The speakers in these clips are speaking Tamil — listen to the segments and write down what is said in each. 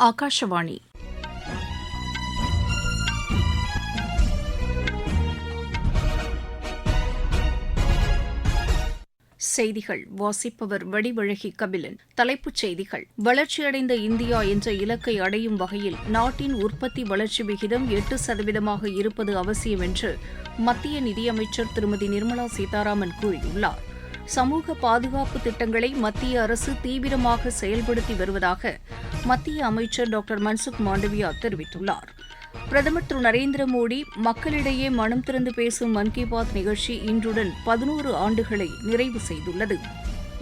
ஆகாஷவாணி செய்திகள். வாசிப்பவர் வடிவழகி கபிலன். தலைப்புச் செய்திகள். வளர்ச்சியடைந்த இந்தியா என்ற இலக்கை அடையும் வகையில் நாட்டின் உற்பத்தி வளர்ச்சி விகிதம் எட்டு சதவீதமாக இருப்பது அவசியம் என்று மத்திய நிதியமைச்சர் திருமதி நிர்மலா சீதாராமன் கூறியுள்ளார். சமூக பாதுகாப்பு திட்டங்களை மத்திய அரசு தீவிரமாக செயல்படுத்தி வருவதாக மத்திய அமைச்சர் டாக்டர் மன்சுக் மாண்டவியா தெரிவித்துள்ளார். பிரதமர் திரு நரேந்திர மோடி மக்களிடையே மனம் திறந்து பேசும் மன் கி பாத் நிகழ்ச்சி இன்றுடன் பதினோரு ஆண்டுகளை நிறைவு செய்துள்ளது.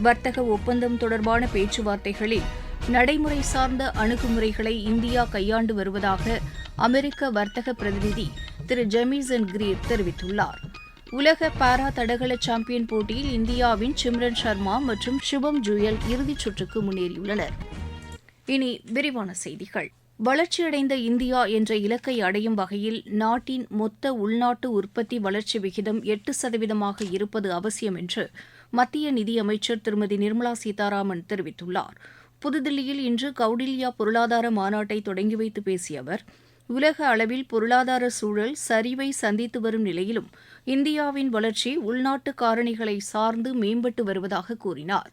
வர்த்தக ஒப்பந்தம் தொடர்பான பேச்சுவார்த்தைகளில் நடைமுறை சார்ந்த அணுகுமுறைகளை இந்தியா கையாண்டு வருவதாக அமெரிக்க வர்த்தக பிரதிநிதி திரு ஜெமிசன் கிரீர் தெரிவித்துள்ளார். உலக பாரா தடகள சாம்பியன் போட்டியில் இந்தியாவின் சிம்ரன் சர்மா மற்றும் சுபம் ஜுயல் இறுதிச் சுற்றுக்கு முன்னேறியுள்ளனர். இனி விரிவான செய்திகள். வளர்ச்சியடைந்த இந்தியா என்ற இலக்கை அடையும் வகையில் நாட்டின் மொத்த உள்நாட்டு உற்பத்தி வளர்ச்சி விகிதம் எட்டு சதவீதமாக இருப்பது அவசியம் என்று மத்திய நிதியமைச்சர் திருமதி நிர்மலா சீதாராமன் தெரிவித்துள்ளார். புதுதில்லியில் இன்று கவுடில்யா பொருளாதார மாநாட்டை தொடங்கி வைத்து பேசிய அவர் உலக அளவில் பொருளாதார சூழல் சரிவை சந்தித்து வரும் நிலையிலும் இந்தியாவின் வளர்ச்சி உள்நாட்டு காரணிகளை சார்ந்து மேம்பட்டு வருவதாக கூறினார்.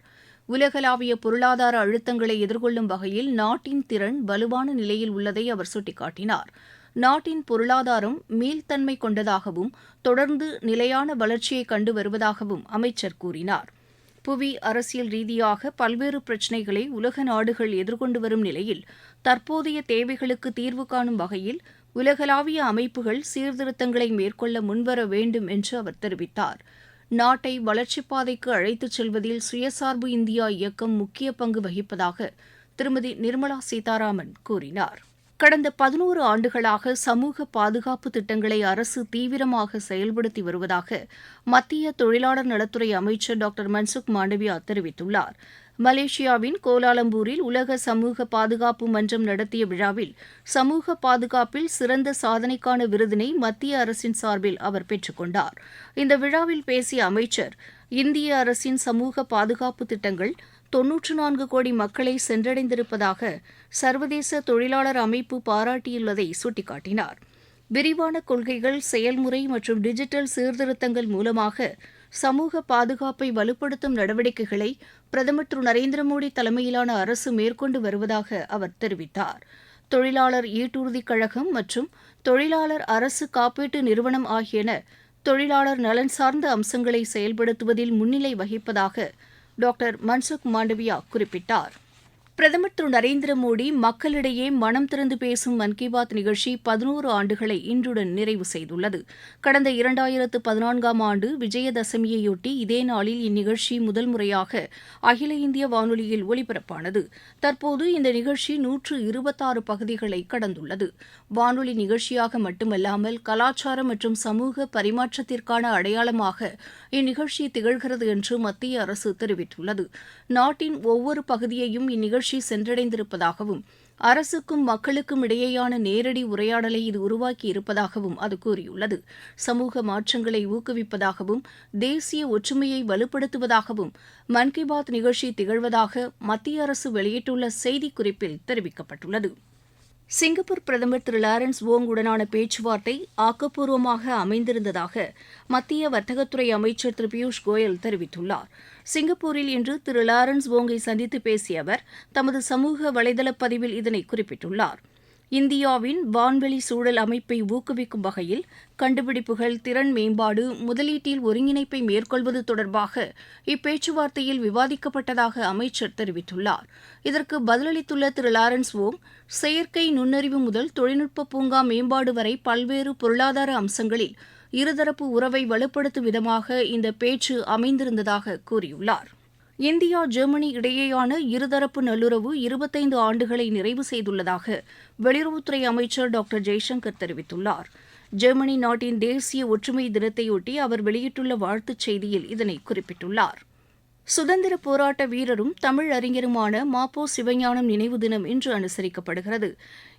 உலகளாவிய பொருளாதார அழுத்தங்களை எதிர்கொள்ளும் வகையில் நாட்டின் திறன் வலுவான நிலையில் உள்ளதை அவர் சுட்டிக்காட்டினார். நாட்டின் பொருளாதாரம் மீள்தன்மை கொண்டதாகவும் தொடர்ந்து நிலையான வளர்ச்சியை கண்டு வருவதாகவும் அமைச்சர் கூறினார். புவி அரசியல் ரீதியாக பல்வேறு பிரச்சினைகளை உலக நாடுகள் எதிர்கொண்டு வரும் நிலையில் தற்போதைய தேவைகளுக்கு தீர்வு காணும் வகையில் உலகளாவிய அமைப்புகள் சீர்திருத்தங்களை மேற்கொள்ள முன்வர வேண்டும் என்று அவர் தெரிவித்தார். நாட்டை வளர்ச்சிப் பாதைக்கு அழைத்துச் செல்வதில் சுயசார்பு இந்தியா இயக்கம் முக்கிய பங்கு வகிப்பதாக திருமதி நிர்மலா சீதாராமன் கூறினார். கடந்த பதினோரு ஆண்டுகளாக சமூக பாதுகாப்பு திட்டங்களை அரசு தீவிரமாக செயல்படுத்தி வருவதாக மத்திய தொழிலாளர் நலத்துறை அமைச்சர் டாக்டர் மன்சுக் மாண்டவியா தெரிவித்துள்ளார். மலேசியாவின் கோலாலம்பூரில் உலக சமூக பாதுகாப்பு மன்றம் நடத்திய விழாவில் சமூக பாதுகாப்பில் சிறந்த சாதனைக்கான விருதினை மத்திய அரசின் சார்பில் அவர் பெற்றுக்கொண்டார் இந்த விழாவில் பேசிய அமைச்சர் இந்திய அரசின் சமூக பாதுகாப்பு திட்டங்கள் தொன்னூற்று நான்கு கோடி மக்களை சென்றடைந்திருப்பதாக சர்வதேச தொழிலாளர் அமைப்பு பாராட்டியுள்ளதை சுட்டிக்காட்டினார். விரிவான கொள்கைகள் செயல்முறை மற்றும் டிஜிட்டல் சீர்திருத்தங்கள் மூலமாக சமூக பாதுகாப்பை வலுப்படுத்தும் நடவடிக்கைகளை பிரதமர் திரு. நரேந்திர மோடி தலைமையிலான அரசு மேற்கொண்டு வருவதாக அவர் தெரிவித்தார். தொழிலாளர் ஈட்டுறுதிக் கழகம் மற்றும் தொழிலாளர் அரசு காப்பீட்டு நிறுவனம் ஆகியன தொழிலாளர் நலன் சார்ந்த அம்சங்களை செயல்படுத்துவதில் முன்னிலை வகிப்பதாக டாக்டர் மன்சுக் மாண்டவியா குறிப்பிட்டார். பிரதமர் திரு நரேந்திர மோடி மக்களிடையே மனம் திறந்து பேசும் மன் கி பாத் நிகழ்ச்சி பதினோரு ஆண்டுகளை இன்றுடன் நிறைவு செய்துள்ளது. கடந்த இரண்டாயிரத்து பதினான்காம் ஆண்டு விஜயதசமியையொட்டி இதே நாளில் இந்நிகழ்ச்சி முதல் முறையாக அகில இந்திய வானொலியில் ஒலிபரப்பானது. தற்போது இந்த நிகழ்ச்சி நூற்று இருபத்தாறு பகுதிகளை கடந்துள்ளது. வானொலி நிகழ்ச்சியாக மட்டுமல்லாமல் கலாச்சார மற்றும் சமூக பரிமாற்றத்திற்கான அடையாளமாக இந்நிகழ்ச்சி திகழ்கிறது என்று மத்திய அரசு தெரிவித்துள்ளது. நாட்டின் ஒவ்வொரு பகுதியையும் இந்நிகழ்ச்சி நிகழ்ச்சி சென்றடைந்திருப்பதாகவும் அரசுக்கும் மக்களுக்கும் இடையேயான நேரடி உரையாடலை இது உருவாக்கி இருப்பதாகவும் அது கூறியுள்ளது. சமூக மாற்றங்களை ஊக்குவிப்பதாகவும் தேசிய ஒற்றுமையை வலுப்படுத்துவதாகவும் மன் கி பாத் நிகழ்ச்சி திகழ்வதாக மத்திய அரசு வெளியிட்டுள்ள செய்திக்குறிப்பில் தெரிவிக்கப்பட்டுள்ளது. சிங்கப்பூர் பிரதமர் திரு. லாரன்ஸ் வோங் உடனான பேச்சுவார்த்தை ஆக்கப்பூர்வமாக அமைந்திருந்ததாக மத்திய வர்த்தகத்துறை அமைச்சர் திரு. பியூஷ் கோயல் தெரிவித்துள்ளார். சிங்கப்பூரில் இன்று திரு. லாரன்ஸ் ஓங்கை சந்தித்து பேசிய அவர் தமது சமூக வலைதள பதிவில் இதனை குறிப்பிட்டுள்ளார். இந்தியாவின் வான்வெளி சூழல் அமைப்பை ஊக்குவிக்கும் வகையில் கண்டுபிடிப்புகள் திறன் மேம்பாடு முதலீட்டில் ஒருங்கிணைப்பை மேற்கொள்வது தொடர்பாக இப்பேச்சுவார்த்தையில் விவாதிக்கப்பட்டதாக அமைச்சர் தெரிவித்துள்ளார். இதற்கு பதிலளித்துள்ள திரு. லாரன்ஸ் ஓங் செயற்கை நுண்ணறிவு முதல் தொழில்நுட்ப பூங்கா மேம்பாடு வரை பல்வேறு பொருளாதார அம்சங்களில் இருதரப்பு உறவை வலுப்படுத்தும் விதமாக இந்த பேச்சு அமைந்திருந்ததாக கூறியுள்ளார். இந்தியா ஜெர்மனி இடையேயான இருதரப்பு நல்லுறவு இருபத்தைந்து ஆண்டுகளை நிறைவு செய்துள்ளதாக வெளியுறவுத்துறை அமைச்சர் டாக்டர் ஜெய்சங்கர் தெரிவித்துள்ளார். ஜெர்மனி நாட்டின் தேசிய ஒற்றுமை தினத்தையொட்டி அவர் வெளியிட்டுள்ள வாழ்த்துச் செய்தியில் இதனை குறிப்பிட்டுள்ளார். சுதந்திர போராட்ட வீரரும் தமிழ் அறிஞருமான மாப்போ சிவஞானம் நினைவு தினம் இன்று அனுசரிக்கப்படுகிறது.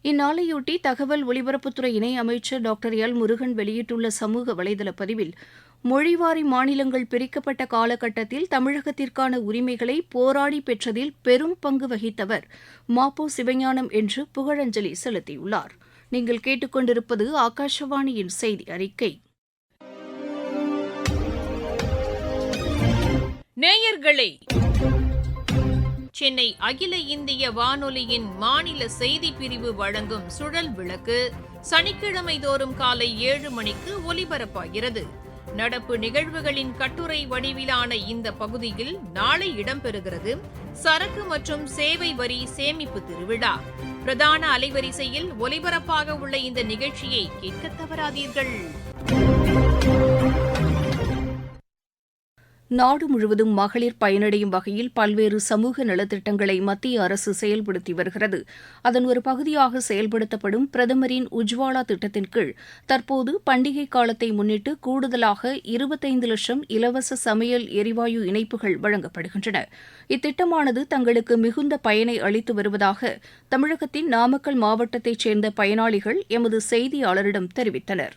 இந்நாளையொட்டி தகவல் ஒலிபரப்புத்துறை இணை அமைச்சர் டாக்டர் எல் முருகன் வெளியிட்டுள்ள சமூக வலைதள பதிவில் மொழிவாரி மாநிலங்கள் பிரிக்கப்பட்ட காலகட்டத்தில் தமிழகத்திற்கான உரிமைகளை போராடி பெற்றதில் பெரும் பங்கு வகித்தவர் மாப்போ சிவஞானம் என்று புகழஞ்சலி செலுத்தியுள்ளார். நீங்கள் கேட்டுக்கொண்டிருப்பது ஆகாஷவாணியின் செய்தி அறிக்கை. நேயர்களே சென்னை அகில இந்திய வானொலியின் மாநில செய்தி பிரிவு வழங்கும் சுழல் விளக்கு சனிக்கிழமை தோறும் காலை ஏழு மணிக்கு ஒலிபரப்பாகிறது. நடப்பு நிகழ்வுகளின் கட்டுரை வடிவிலான இந்த பகுதியில் நாளை இடம்பெறுகிறது சரக்கு மற்றும் சேவை வரி சேமிப்பு திருவிழா. பிரதான அலைவரிசையில் ஒலிபரப்பாக உள்ள இந்த நிகழ்ச்சியை கேட்க தவறாதீர்கள். நாடு முழுவதும் மகளிர் பயனடையும் வகையில் பல்வேறு சமூக நலத்திட்டங்களை மத்திய அரசு செயல்படுத்தி வருகிறது. அதன் ஒரு பகுதியாக செயல்படுத்தப்படும் பிரதமரின் உஜ்வாலா திட்டத்தின் கீழ் தற்போது பண்டிகை காலத்தை முன்னிட்டு கூடுதலாக இருபத்தைந்து லட்சம் இலவச சமையல் எரிவாயு இணைப்புகள் வழங்கப்படுகின்றன. இத்திட்டமானது தங்களுக்கு மிகுந்த பயனை அளித்து வருவதாக தமிழகத்தின் நாமக்கல் மாவட்டத்தைச் சேர்ந்த பயனாளிகள் எமது செய்தியாளரிடம் தெரிவித்தனர்.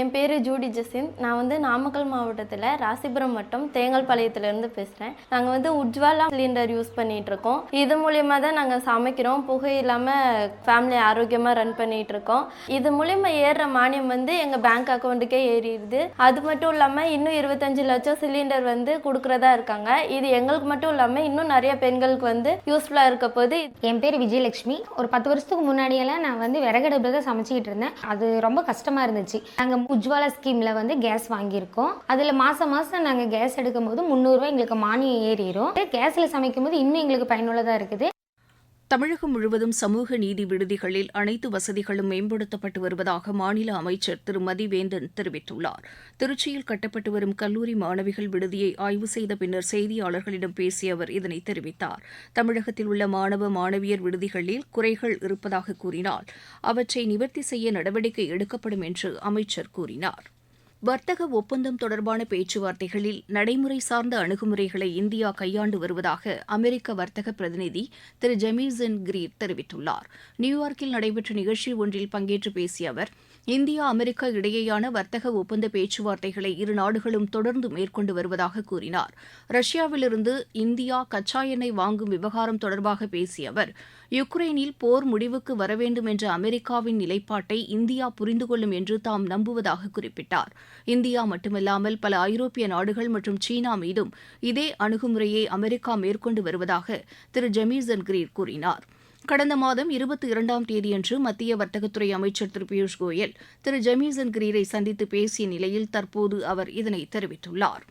என் பேர் ஜூடி ஜசின். நான் வந்து நாமக்கல் மாவட்டத்தில் ராசிபுரம் வட்டம் தேங்கல்பாளையத்துலேருந்து பேசுகிறேன் நாங்கள் வந்து உஜ்வாலா சிலிண்டர் யூஸ் பண்ணிகிட்டு இருக்கோம் இது மூலியமாக தான் நாங்கள் சமைக்கிறோம். புகை இல்லாமல் ஃபேமிலி ஆரோக்கியமாக ரன் பண்ணிகிட்ருக்கோம் இது மூலியமாக ஏறுற மானியம் வந்து எங்கள் பேங்க் அக்கௌண்ட்டுக்கே ஏறிடுது. அது மட்டும் இல்லாமல் இன்னும் இருபத்தஞ்சு லட்சம் சிலிண்டர் வந்து கொடுக்குறதா இருக்காங்க. இது எங்களுக்கு மட்டும் இல்லாமல் இன்னும் நிறைய பெண்களுக்கு வந்து யூஸ்ஃபுல்லாக இருக்க போது என் பேர் விஜயலட்சுமி. ஒரு பத்து வருஷத்துக்கு முன்னாடியெல்லாம் நான் வந்து விறகடுப்பில் தான் சமைச்சிக்கிட்டு இருந்தேன். அது ரொம்ப கஷ்டமாக இருந்துச்சு. நாங்கள் உஜ்வாலா ஸ்கீமில் வந்து கேஸ் வாங்கியிருக்கோம். அதில் மாதம் மாதம் நாங்கள் கேஸ் எடுக்கும் போது முந்நூறுரூவா எங்களுக்கு மானியம் ஏறிடும் கேஸில் சமைக்கும் போது இன்னும் எங்களுக்கு பயனுள்ளதாக இருக்குது. தமிழகம் முழுவதும் சமூக நீதி விடுதிகளில் அனைத்து வசதிகளும் மேம்படுத்தப்பட்டு வருவதாக மாநில அமைச்சர் திரு மதிவேந்தன் தெரிவித்துள்ளார். திருச்சியில் கட்டப்பட்டு வரும் கல்லூரி மாணவிகள் விடுதியை ஆய்வு செய்த பின்னர் செய்தியாளர்களிடம் பேசிய அவர் இதனை தெரிவித்தார். தமிழகத்தில் உள்ள மாணவ மாணவியர் விடுதிகளில் குறைகள் இருப்பதாக கூறினால் அவற்றை நிவர்த்தி செய்ய நடவடிக்கை எடுக்கப்படும் என்று அமைச்சர் கூறினார். வர்த்தக ஒப்பந்தம் தொடர்பான பேச்சுவார்த்தைகளில் நடைமுறை சார்ந்த அணுகுமுறைகளை இந்தியா கையாண்டு வருவதாக அமெரிக்க வர்த்தக பிரதிநிதி திரு ஜெமிசன் கிரீர் தெரிவித்துள்ளார். நியூயார்க்கில் நடைபெற்ற நிகழ்ச்சி ஒன்றில் பங்கேற்று பேசிய அவர் இந்தியா அமெரிக்கா இடையேயான வர்த்தக ஒப்பந்த பேச்சுவார்த்தைகளை இரு நாடுகளும் தொடர்ந்து மேற்கொண்டு வருவதாக கூறினார். ரஷ்யாவிலிருந்து இந்தியா கச்சா எண்ணெய் வாங்கும் விவகாரம் தொடர்பாக பேசிய அவர் யுக்ரைனில் போர் முடிவுக்கு வரவேண்டும் என்ற அமெரிக்காவின் நிலைப்பாட்டை இந்தியா புரிந்து கொள்ளும் என்று தாம் நம்புவதாக குறிப்பிட்டார். இந்தியா மட்டுமல்லாமல் பல ஐரோப்பிய நாடுகள் மற்றும் சீனா மீதும் இதே அணுகுமுறையை அமெரிக்கா மேற்கொண்டு வருவதாக திரு ஜெமிசன் கிரீர் கூறினார். கடந்த மாதம் இருபத்தி இரண்டாம் தேதியன்று மத்திய வர்த்தகத்துறை அமைச்சர் திரு பியூஷ் கோயல் திரு ஜமீசன் கிரீரை சந்தித்து பேசிய நிலையில் தற்போது அவர் இதனை தெரிவித்துள்ளார்.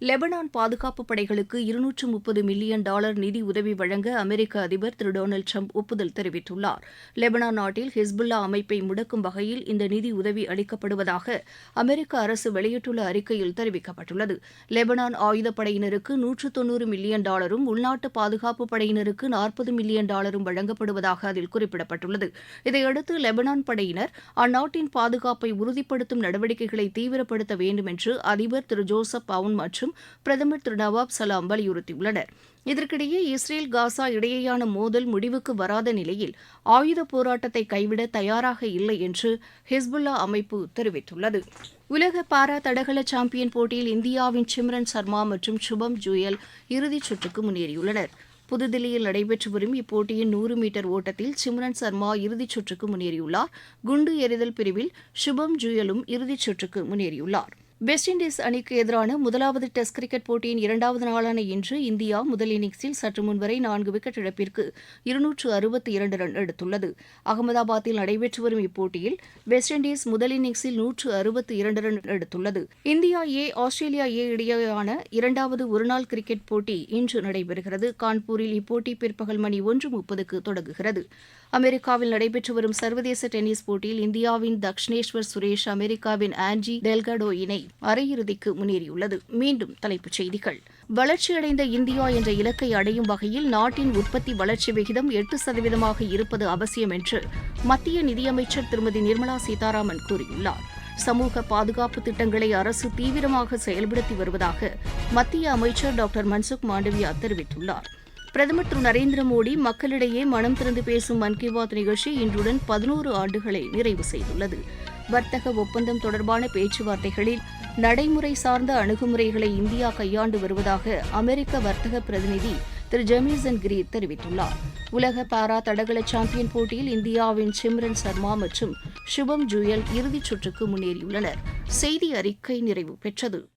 லெபனான் பாதுகாப்பு படைகளுக்கு இருநூற்று முப்பது மில்லியன் டாலர் நிதி உதவி வழங்க அமெரிக்க அதிபர் திரு டொனால்டு ட்ரம்ப் ஒப்புதல் தெரிவித்துள்ளார். லெபனான் நாட்டில் ஹிஸ்புல்லா அமைப்பை முடக்கும் வகையில் இந்த நிதி உதவி அளிக்கப்படுவதாக அமெரிக்க அரசு வெளியிட்டுள்ள அறிக்கையில் தெரிவிக்கப்பட்டுள்ளது. லெபனான் ஆயுதப்படையினருக்கு நூற்று தொன்னூறு மில்லியன் டாலரும் உள்நாட்டு பாதுகாப்பு படையினருக்கு நாற்பது மில்லியன் டாலரும் வழங்கப்படுவதாக அதில் குறிப்பிடப்பட்டுள்ளது. இதையடுத்து லெபனான் படையினர் அந்நாட்டின் பாதுகாப்பை உறுதிப்படுத்தும் நடவடிக்கைகளை தீவிரப்படுத்த வேண்டும் என்று அதிபர் திரு ஜோசப் பவுன் மற்றும் பிரதமர் திரு நவாப் சலாம் வலியுறுத்தியுள்ளனர். இதற்கிடையே இஸ்ரேல் காசா இடையேயான மோதல் முடிவுக்கு வராத நிலையில் ஆயுத போராட்டத்தை கைவிட தயாராக இல்லை என்று ஹிஸ்புல்லா அமைப்பு தெரிவித்துள்ளது. உலக பாரா தடகள சாம்பியன் போட்டியில் இந்தியாவின் சிம்ரன் சர்மா மற்றும் சுபம் ஜுயல் இறுதிச் சுற்றுக்கு முன்னேறியுள்ளனர். புதுதில்லியில் நடைபெற்று வரும் இப்போட்டியின் நூறு மீட்டர் ஓட்டத்தில் சிம்ரன் சர்மா இறுதிச் சுற்றுக்கு முன்னேறியுள்ளார். குண்டு எறிதல் பிரிவில் சுபம் ஜுயலும் இறுதிச் சுற்றுக்கு முன்னேறியுள்ளார். வெஸ்ட் இண்டீஸ் அணிக்கு எதிரான முதலாவது டெஸ்ட் கிரிக்கெட் போட்டியின் இரண்டாவது நாளான இன்று இந்தியா முதல் இன்னிங்ஸில் சற்று முன்வரை நான்கு விக்கெட் இழப்பிற்கு இருநூற்று அறுபத்தி இரண்டு ரன் எடுத்துள்ளது. அகமதாபாத்தில் நடைபெற்று வரும் இப்போட்டியில் வெஸ்ட் இண்டீஸ் முதல் இன்னிங்ஸில் நூற்று அறுபத்தி இரண்டு ரன் எடுத்துள்ளது. இந்தியா ஏ ஆஸ்திரேலியா ஏ இடையேயான இரண்டாவது ஒருநாள் கிரிக்கெட் போட்டி இன்று நடைபெறுகிறது. கான்பூரில் இப்போட்டி பிற்பகல் மணி ஒன்று முப்பதுக்கு தொடங்குகிறது. அமெரிக்காவில் நடைபெற்று வரும் சர்வதேச டென்னிஸ் போட்டியில் இந்தியாவின் தக்ஷனேஸ்வர் சுரேஷ் அமெரிக்காவின் ஆன்ஜி டெல்கடோ இணை அரையிறுதிக்கு முன்னேறியுள்ளது. மீண்டும் தலைப்புச் செய்திகள். வளர்ச்சியடைந்த இந்தியா என்ற இலக்கை அடையும் வகையில் நாட்டின் உற்பத்தி வளர்ச்சி விகிதம் எட்டு சதவீதமாக இருப்பது அவசியம் என்று மத்திய நிதியமைச்சர் திருமதி நிர்மலா சீதாராமன் கூறியுள்ளார். சமூக பாதுகாப்பு திட்டங்களை அரசு தீவிரமாக செயல்படுத்தி வருவதாக மத்திய அமைச்சர் டாக்டர் மன்சுக் மாண்டவியா தெரிவித்துள்ளார். பிரதமர் திரு நரேந்திர மோடி மக்களிடையே மனம் திறந்து பேசும் மன் கி பாத் நிகழ்ச்சி இன்றுடன் பதினோரு ஆண்டுகளை நிறைவு செய்துள்ளது. வர்த்தக ஒப்பந்தம் தொடர்பான பேச்சுவார்த்தைகளில் நடைமுறை சார்ந்த அணுகுமுறைகளை இந்தியா கையாண்டு வருவதாக அமெரிக்க வர்த்தக பிரதிநிதி திரு ஜெமிசன் கிரி தெரிவித்துள்ளார். உலக பாரா தடகள சாம்பியன் போட்டியில் இந்தியாவின் சிம்ரன் சர்மா மற்றும் சுபம் ஜுயல் இறுதிச் சுற்றுக்கு முன்னேறியுள்ளனர். செய்தி அறிக்கை நிறைவு பெற்றது.